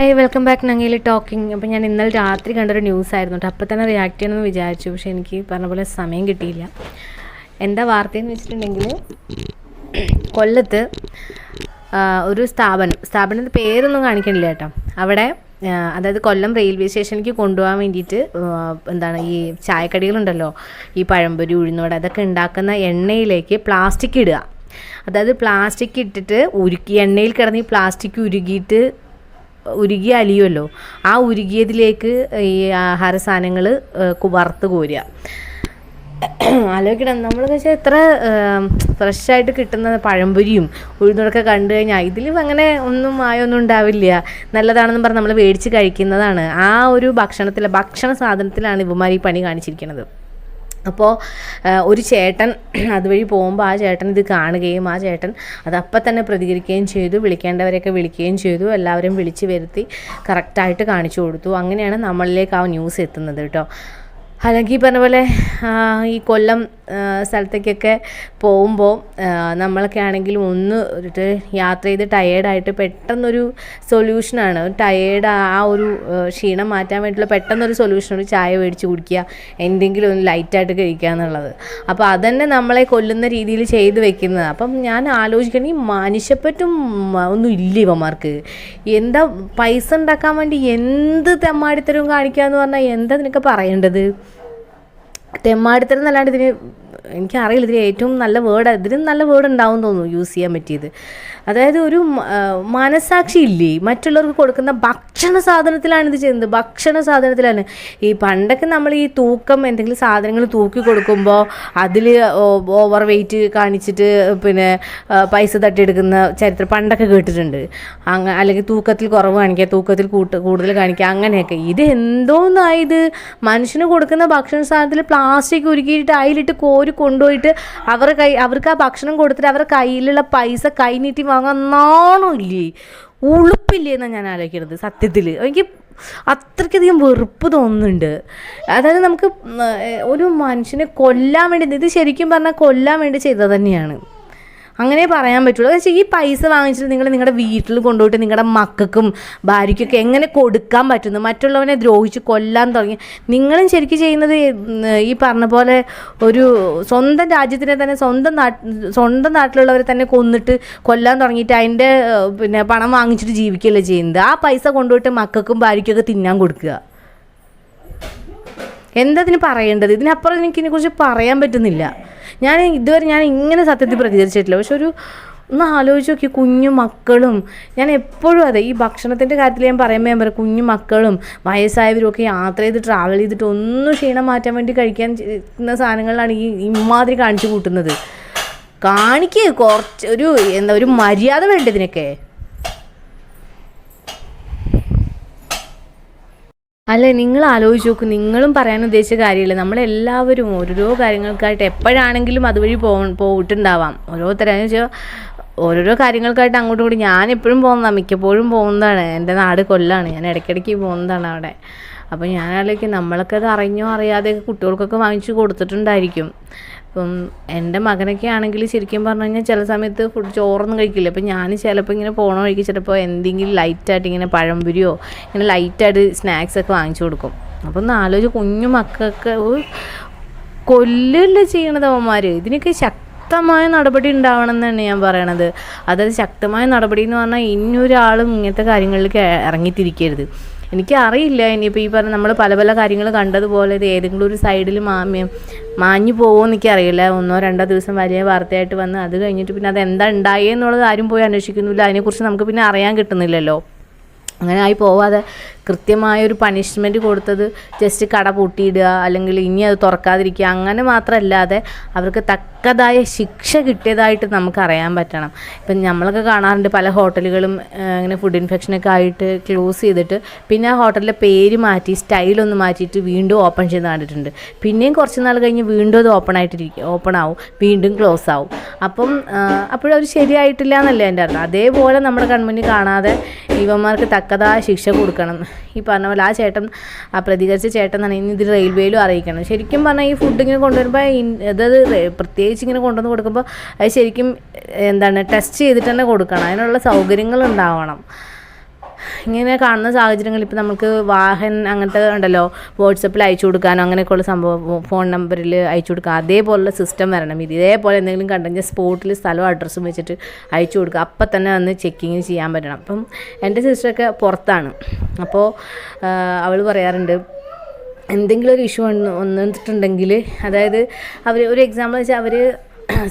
Hi welcome back നങ്ങയിൽ talking അപ്പോൾ ഞാൻ ഇന്നലെ രാത്രി കണ്ടൊരു ന്യൂസ് ആയിരുന്നു കേട്ടോ അപ്പോൾ തന്നെ റിയാക്ട് ചെയ്യണമെന്ന് വിചാരിച്ചു. പക്ഷേ എനിക്ക് പറഞ്ഞ പോലെ സമയം കിട്ടിയില്ല. എന്താ വാർത്തയെന്ന് വെച്ചിട്ടുണ്ടെങ്കിൽ കൊല്ലത്ത് ഒരു സ്ഥാപനം സ്ഥാപനത്തിന്റെ പേരൊന്നും കാണിക്കണില്ല കേട്ടോ. അവിടെ അതായത് കൊല്ലം റെയിൽവേ സ്റ്റേഷനിലേക്ക് കൊണ്ടുപോകാൻ വേണ്ടിയിട്ട് എന്താണ് ഈ ചായക്കടികളുണ്ടല്ലോ. ഈ പഴംപൊരി ഉഴുന്നോട് അതൊക്കെ ഉണ്ടാക്കുന്ന എണ്ണയിലേക്ക് പ്ലാസ്റ്റിക് ഇടുക. അതായത് പ്ലാസ്റ്റിക് ഇട്ടിട്ട് ഉരുക്കി എണ്ണയിൽ കിടന്ന് ഈ പ്ലാസ്റ്റിക് ഉരുകിയിട്ട് ഉരുകി അലിയുമല്ലോ ആ ഉരുകിയതിലേക്ക് ഈ ആഹാര സാധനങ്ങൾ വറുത്ത് കോരുക. ആലോചിക്കണം നമ്മളെന്ന് വെച്ചാൽ എത്ര ഫ്രഷായിട്ട് കിട്ടുന്ന പഴംപൊരിയും ഉഴുന്നൊക്കെ കണ്ടു കഴിഞ്ഞാൽ ഇതിലും അങ്ങനെ ഒന്നും മായൊന്നും ഉണ്ടാവില്ല. നല്ലതാണെന്ന് പറഞ്ഞ് നമ്മൾ മേടിച്ച് കഴിക്കുന്നതാണ്. ആ ഒരു ഭക്ഷണത്തിലെ ഭക്ഷണ സാധനത്തിലാണ് ഇവന്മാർ ഈ പണി കാണിച്ചിരിക്കുന്നത് അപ്പോൾ ഒരു ചേട്ടൻ അതുവഴി പോകുമ്പോൾ ആ ചേട്ടൻ ഇത് കാണുകയും ആ ചേട്ടൻ അത് അപ്പം തന്നെ പ്രതികരിക്കുകയും ചെയ്തു വിളിക്കേണ്ടവരെയൊക്കെ വിളിക്കുകയും ചെയ്തു എല്ലാവരും വിളിച്ച് വരുത്തി കറക്റ്റായിട്ട് കാണിച്ചു കൊടുത്തു. അങ്ങനെയാണ് നമ്മളിലേക്ക് ആ ന്യൂസ് എത്തുന്നത് കേട്ടോ. അല്ലെങ്കിൽ ഈ പറഞ്ഞ പോലെ ഈ കൊല്ലം സ്ഥലത്തേക്കൊക്കെ പോകുമ്പോൾ നമ്മളൊക്കെ ആണെങ്കിലും ഒന്ന് ഒരു യാത്ര ചെയ്ത് ടയേർഡായിട്ട് പെട്ടെന്നൊരു സൊല്യൂഷനാണ് ടയേർഡ് ആ ഒരു ക്ഷീണം മാറ്റാൻ വേണ്ടിയിട്ടുള്ള പെട്ടെന്നൊരു സൊല്യൂഷൻ ഒരു ചായ മേടിച്ച് കുടിക്കുക എന്തെങ്കിലും ഒന്ന് ലൈറ്റായിട്ട് കഴിക്കുക എന്നുള്ളത്. അപ്പോൾ അതന്നെ നമ്മളെ കൊല്ലുന്ന രീതിയിൽ ചെയ്ത് വെക്കുന്നത്. അപ്പം ഞാൻ ആലോചിക്കണമെങ്കിൽ മനുഷ്യപ്പറ്റും ഒന്നും ഇല്ല ഇവന്മാർക്ക്. എന്താ പൈസ ഉണ്ടാക്കാൻ വേണ്ടി എന്ത് തെമ്മാടിത്തരവും കാണിക്കുക എന്ന് പറഞ്ഞാൽ എന്താ നിനക്ക് പറയേണ്ടത്? തെമ്മാടിത്തരം എന്നല്ലാണ്ട് ഇതിന് എനിക്കറിയില്ല ഇതിന് ഏറ്റവും നല്ല വേർഡ് ഇതിനും നല്ല വേർഡ് ഉണ്ടാവും തോന്നുന്നു യൂസ് ചെയ്യാൻ പറ്റിയത്. അതായത് ഒരു മനസാക്ഷി ഇല്ലേ? മറ്റുള്ളവർക്ക് കൊടുക്കുന്ന ഭക്ഷണ സാധനത്തിലാണ് ഇത് ചെയ്യുന്നത്. ഭക്ഷണ സാധനത്തിലാണ്. ഈ പണ്ടൊക്കെ നമ്മൾ ഈ തൂക്കം എന്തെങ്കിലും സാധനങ്ങൾ തൂക്കി കൊടുക്കുമ്പോൾ അതിൽ ഓവർ വെയിറ്റ് കാണിച്ചിട്ട് പിന്നെ പൈസ തട്ടിയെടുക്കുന്ന ചരിത്രം പണ്ടൊക്കെ കേട്ടിട്ടുണ്ട്. അങ്ങ അല്ലെങ്കിൽ തൂക്കത്തിൽ കുറവ് കാണിക്കുക തൂക്കത്തിൽ കൂട്ട് കൂടുതൽ കാണിക്കുക അങ്ങനെയൊക്കെ. ഇത് എന്തോന്നായത് മനുഷ്യന് കൊടുക്കുന്ന ഭക്ഷണ സാധനത്തിൽ പ്ലാസ്റ്റിക് ഉരുക്കിയിട്ട് അതിലിട്ട് കോരി കൊണ്ടുപോയിട്ട് അവരുടെ കൈ അവർക്ക് ആ ഭക്ഷണം കൊടുത്തിട്ട് അവരുടെ കയ്യിലുള്ള പൈസ കൈ നീട്ടി വാങ്ങാന്നാണോ ഇല്ലേ? ഉളുപ്പില്ലേ എന്നാണ് ഞാൻ ആലോചിക്കുന്നത് സത്യത്തിൽ എനിക്ക് അത്രയ്ക്കധികം വെറുപ്പ് തോന്നുന്നുണ്ട്. അതായത് നമുക്ക് ഒരു മനുഷ്യനെ കൊല്ലാൻ വേണ്ടി ഇത് ശരിക്കും പറഞ്ഞാൽ കൊല്ലാൻ വേണ്ടി ചെയ്തത് തന്നെയാണ്. അങ്ങനെ പറയാൻ പറ്റുള്ളൂ. പക്ഷേ ഈ പൈസ വാങ്ങിച്ചിട്ട് നിങ്ങൾ നിങ്ങളുടെ വീട്ടിൽ കൊണ്ടുപോയിട്ട് നിങ്ങളുടെ മക്കൾക്കും ഭാര്യയ്ക്കൊക്കെ എങ്ങനെ കൊടുക്കാൻ പറ്റുന്നു? മറ്റുള്ളവനെ ദ്രോഹിച്ച് കൊല്ലാൻ തുടങ്ങി. നിങ്ങളും ശരിക്കും ചെയ്യുന്നത് ഈ പറഞ്ഞ പോലെ ഒരു സ്വന്തം രാജ്യത്തിനെ തന്നെ സ്വന്തം സ്വന്തം നാട്ടിലുള്ളവരെ തന്നെ കൊന്നിട്ട് കൊല്ലാൻ തുടങ്ങിയിട്ട് അതിന്റെ പിന്നെ പണം വാങ്ങിച്ചിട്ട് ജീവിക്കുകയല്ലേ ചെയ്യുന്നത്? ആ പൈസ കൊണ്ടുപോയിട്ട് മക്കൾക്കും ഭാര്യയ്ക്കൊക്കെ തിന്നാൻ കൊടുക്കുക. എന്താ ഇതിന് പറയേണ്ടത്? ഇതിനപ്പുറം എനിക്ക് ഇതിനെക്കുറിച്ച് പറയാൻ പറ്റുന്നില്ല. ഞാൻ ഇതുവരെ ഞാൻ ഇങ്ങനെ സത്യത്തിൽ പ്രതികരിച്ചിട്ടില്ല. പക്ഷെ ഒരു ഒന്ന് ആലോചിച്ച് നോക്കി കുഞ്ഞു മക്കളും ഞാൻ എപ്പോഴും അതെ ഈ ഭക്ഷണത്തിന്റെ കാര്യത്തിൽ ഞാൻ പറയുമ്പോൾ ഞാൻ പറയും കുഞ്ഞു മക്കളും വയസ്സായവരും ഒക്കെ യാത്ര ചെയ്ത് ട്രാവൽ ചെയ്തിട്ട് ഒന്നും ക്ഷീണം മാറ്റാൻ വേണ്ടി കഴിക്കാൻ സാധനങ്ങളിലാണ് ഈ ഇമാതിരി കാണിച്ചു കൂട്ടുന്നത്. കാണിക്ക് കുറച്ച് ഒരു എന്താ ഒരു മര്യാദ വേണ്ട അല്ല നിങ്ങൾ ആലോചിച്ച് നോക്കൂ നിങ്ങളും പറയാൻ ഉദ്ദേശിച്ച കാര്യമില്ല. നമ്മളെല്ലാവരും ഓരോരോ കാര്യങ്ങൾക്കായിട്ട് എപ്പോഴാണെങ്കിലും അതുവഴി പോ പോയിട്ടുണ്ടാവാം. ഓരോരുത്തരെന്ന് വെച്ചാൽ ഓരോരോ കാര്യങ്ങൾക്കായിട്ട് അങ്ങോട്ടും കൂടി ഞാൻ എപ്പോഴും പോകുന്നതാണ് മിക്കപ്പോഴും പോകുന്നതാണ്. എന്റെ നാട് കൊല്ലാണ്. ഞാൻ ഇടയ്ക്കിടയ്ക്ക് പോകുന്നതാണ് അവിടെ. അപ്പോൾ ഞാൻ ആലോചിക്കും നമ്മളൊക്കെ അത് അറിഞ്ഞോ അറിയാതെയൊക്കെ കുട്ടികൾക്കൊക്കെ വാങ്ങിച്ചു കൊടുത്തിട്ടുണ്ടായിരിക്കും. ഇപ്പം എന്റെ മകനൊക്കെ ആണെങ്കിൽ ശരിക്കും പറഞ്ഞു കഴിഞ്ഞാൽ ചില സമയത്ത് ഫുഡ് ചോറൊന്നും കഴിക്കില്ല. അപ്പം ഞാൻ ചിലപ്പോൾ ഇങ്ങനെ പോണ വഴിക്ക് ചിലപ്പോൾ എന്തെങ്കിലും ലൈറ്റായിട്ട് ഇങ്ങനെ പഴംപുരിയോ ഇങ്ങനെ ലൈറ്റായിട്ട് സ്നാക്സ് ഒക്കെ വാങ്ങിച്ചു കൊടുക്കും. അപ്പം ഒന്ന് ആലോചിച്ച് കുഞ്ഞു മക്കൾക്ക് കൊല്ലല്ലേ ചെയ്യണത് അവന്മാർ ഇതിനൊക്കെ ശക്തമായ നടപടി ഉണ്ടാവണം എന്നാണ് ഞാൻ പറയണത്. അതായത് ശക്തമായ നടപടി എന്ന് പറഞ്ഞാൽ ഇന്നൊരാളും ഇങ്ങനത്തെ കാര്യങ്ങളിലേക്ക് ഇറങ്ങിത്തിരിക്കരുത്. എനിക്ക് അറിയില്ല ഇനിയിപ്പോൾ ഈ പറഞ്ഞ നമ്മൾ പല പല കാര്യങ്ങൾ കണ്ടതുപോലെ ഇത് ഏതെങ്കിലും ഒരു സൈഡിൽ മാമ്യം മാഞ്ഞു പോകുമോ എന്നൊക്കെ അറിയില്ല ഒന്നോ രണ്ടോ ദിവസം വലിയ വാർത്തയായിട്ട് വന്ന് അത് കഴിഞ്ഞിട്ട് പിന്നെ അത് എന്താ ഉണ്ടായേ എന്നുള്ളത് ആരും പോയി അന്വേഷിക്കുന്നില്ല. അതിനെക്കുറിച്ച് നമുക്ക് പിന്നെ അറിയാൻ കിട്ടുന്നില്ലല്ലോ. അങ്ങനെ ആയി പോവാതെ കൃത്യമായൊരു പണിഷ്മെന്റ് കൊടുത്തത് ജസ്റ്റ് കട പൂട്ടിയിടുക അല്ലെങ്കിൽ ഇനി അത് തുറക്കാതിരിക്കുക അങ്ങനെ മാത്രമല്ലാതെ അവർക്ക് തക്കതായ ശിക്ഷ കിട്ടിയതായിട്ട് നമുക്ക് അറിയാൻ പറ്റണം. ഇപ്പം നമ്മളൊക്കെ കാണാറുണ്ട് പല ഹോട്ടലുകളും ഇങ്ങനെ ഫുഡ് ഇൻഫെക്ഷനൊക്കെ ആയിട്ട് ക്ലോസ് ചെയ്തിട്ട് പിന്നെ ആ ഹോട്ടലിലെ പേര് മാറ്റി സ്റ്റൈലൊന്ന് മാറ്റിയിട്ട് വീണ്ടും ഓപ്പൺ ചെയ്ത് കണ്ടിട്ടുണ്ട്. പിന്നെയും കുറച്ച് നാൾ കഴിഞ്ഞ് വീണ്ടും അത് ഓപ്പൺ ആയിട്ടിരിക്കും ഓപ്പൺ ആവും വീണ്ടും ക്ലോസ് ആവും. അപ്പം അപ്പോഴത് ശരിയായിട്ടില്ല എന്നല്ലേ എന്റെ അർത്ഥം? അതേപോലെ നമ്മുടെ കൺമുന്നിൽ കാണാതെ ഇവന്മാർക്ക് തക്കതായ ശിക്ഷ കൊടുക്കണം. ഈ പറഞ്ഞ പോലെ ആ ചേട്ടൻ ആ പ്രതികരിച്ച ചേട്ടൻ ഇനി ഇത് റെയിൽവേയിലും അറിയിക്കണം. ശരിക്കും പറഞ്ഞാൽ ഈ ഫുഡ് ഇങ്ങനെ കൊണ്ടുവരുമ്പോൾ അതായത് പ്രത്യേകിച്ച് ഇങ്ങനെ കൊണ്ടുവന്ന് കൊടുക്കുമ്പോൾ അത് ശരിക്കും എന്താണ് ടെസ്റ്റ് ചെയ്തിട്ട് തന്നെ കൊടുക്കണം. അതിനുള്ള സൗകര്യങ്ങൾ ഉണ്ടാവണം. ഇങ്ങനെ കാണുന്ന സാഹചര്യങ്ങളിൽ ഇപ്പോൾ നമുക്ക് വാഹൻ അങ്ങനത്തെ ഉണ്ടല്ലോ വാട്സപ്പിൽ അയച്ചു കൊടുക്കാനോ അങ്ങനെയൊക്കെയുള്ള സംഭവം ഫോൺ നമ്പറിൽ അയച്ചു കൊടുക്കുക അതേപോലുള്ള സിസ്റ്റം വരണം. ഇത് ഇതേപോലെ എന്തെങ്കിലും കണ്ടുകഴിഞ്ഞാൽ സ്പോട്ടിൽ സ്ഥലം അഡ്രസ്സും വെച്ചിട്ട് അയച്ചു കൊടുക്കുക. അപ്പം തന്നെ വന്ന് ചെക്കിങ് ചെയ്യാൻ പറ്റണം. അപ്പം എന്റെ സിസ്റ്ററൊക്കെ പുറത്താണ്. അപ്പോൾ അവൾ പറയാറുണ്ട് എന്തെങ്കിലും ഒരു ഇഷ്യൂ വന്ന് വന്നിട്ടുണ്ടെങ്കിൽ അതായത് അവർ ഒരു എക്സാമ്പിൾ വെച്ചാൽ അവർ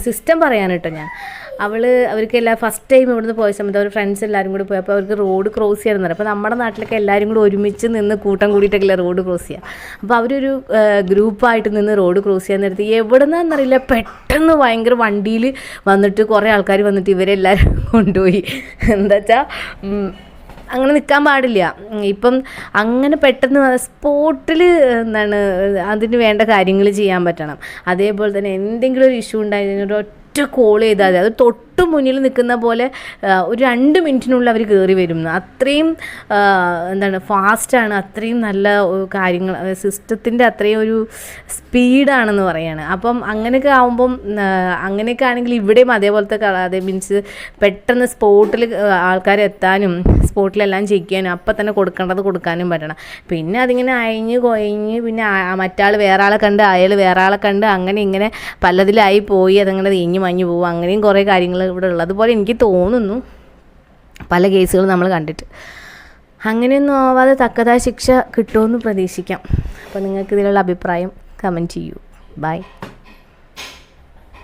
സിസ്റ്റം പറയാൻ കേട്ടോ ഞാൻ. അവൾ അവർക്ക് എല്ലാ ഫസ്റ്റ് ടൈം ഇവിടുന്ന് പോയ സമയത്ത് അവർ ഫ്രണ്ട്സ് എല്ലാവരും കൂടി പോയപ്പോൾ അവർക്ക് റോഡ് ക്രോസ് ചെയ്യണം എന്ന് അപ്പോൾ നമ്മുടെ നാട്ടിലൊക്കെ എല്ലാവരും കൂടി ഒരുമിച്ച് നിന്ന് കൂട്ടം കൂടിയിട്ടൊക്കെ റോഡ് ക്രോസ് ചെയ്യുക അപ്പോൾ അവരൊരു ഗ്രൂപ്പായിട്ട് നിന്ന് റോഡ് ക്രോസ് ചെയ്യാൻ നേരത്ത് എവിടെ നിന്നാണെന്നറിയില്ല പെട്ടെന്ന് ഭയങ്കര വണ്ടിയിൽ വന്നിട്ട് കുറേ ആൾക്കാർ വന്നിട്ട് ഇവരെല്ലാവരും കൊണ്ടുപോയി. എന്താ വെച്ചാൽ അങ്ങനെ നിൽക്കാൻ പാടില്ല. ഇപ്പം അങ്ങനെ പെട്ടെന്ന് സ്പോട്ടിൽ എന്താണ് അതിന് വേണ്ട കാര്യങ്ങൾ ചെയ്യാൻ പറ്റണം. അതേപോലെ തന്നെ എന്തെങ്കിലും ഒരു ഇഷ്യൂ ഉണ്ടായി കഴിഞ്ഞാൽ ഒരു ഒറ്റ കോൾ ചെയ്താൽ അത് തൊട്ട് മുന്നിൽ നിൽക്കുന്ന പോലെ ഒരു രണ്ട് മിനിറ്റിനുള്ളിൽ അവർ കയറി വരും. അത്രയും എന്താണ് ഫാസ്റ്റാണ് അത്രയും നല്ല കാര്യങ്ങൾ സിസ്റ്റത്തിന്റെ അത്രയും ഒരു സ്പീഡാണെന്ന് പറയാണ്. അപ്പം അങ്ങനെയൊക്കെ ആകുമ്പം അങ്ങനെയൊക്കെ ആണെങ്കിൽ ഇവിടെയും അതേപോലത്തെ അതേ മീൻസ് പെട്ടെന്ന് സ്പോട്ടിൽ ആൾക്കാർ എത്താനും സ്പോട്ടിലെല്ലാം ചെയ്യിക്കാനും അപ്പം തന്നെ കൊടുക്കേണ്ടത് കൊടുക്കാനും പറ്റണം. പിന്നെ അതിങ്ങനെ അയഞ്ഞ് കൊയഞ്ഞ് പിന്നെ മറ്റാൾ വേറെ ആളെ കണ്ട് അയാൾ വേറെ ആളെ കണ്ട് അങ്ങനെ ഇങ്ങനെ പലതിലായി പോയി അതങ്ങനെ ഇഞ്ഞ് മഞ്ഞ് പോകും അങ്ങനെയും കുറേ കാര്യങ്ങൾ ഇവിടെ ഉള്ളത് അതുപോലെ എനിക്ക് തോന്നുന്നു പല കേസുകളും നമ്മൾ കണ്ടിട്ട്. അങ്ങനെയൊന്നും ആവാതെ തക്കതായ ശിക്ഷ കിട്ടുമെന്ന് പ്രതീക്ഷിക്കാം. അപ്പോൾ നിങ്ങൾക്ക് ഇതിലുള്ള അഭിപ്രായം കമന്റ് ചെയ്യൂ. ബൈ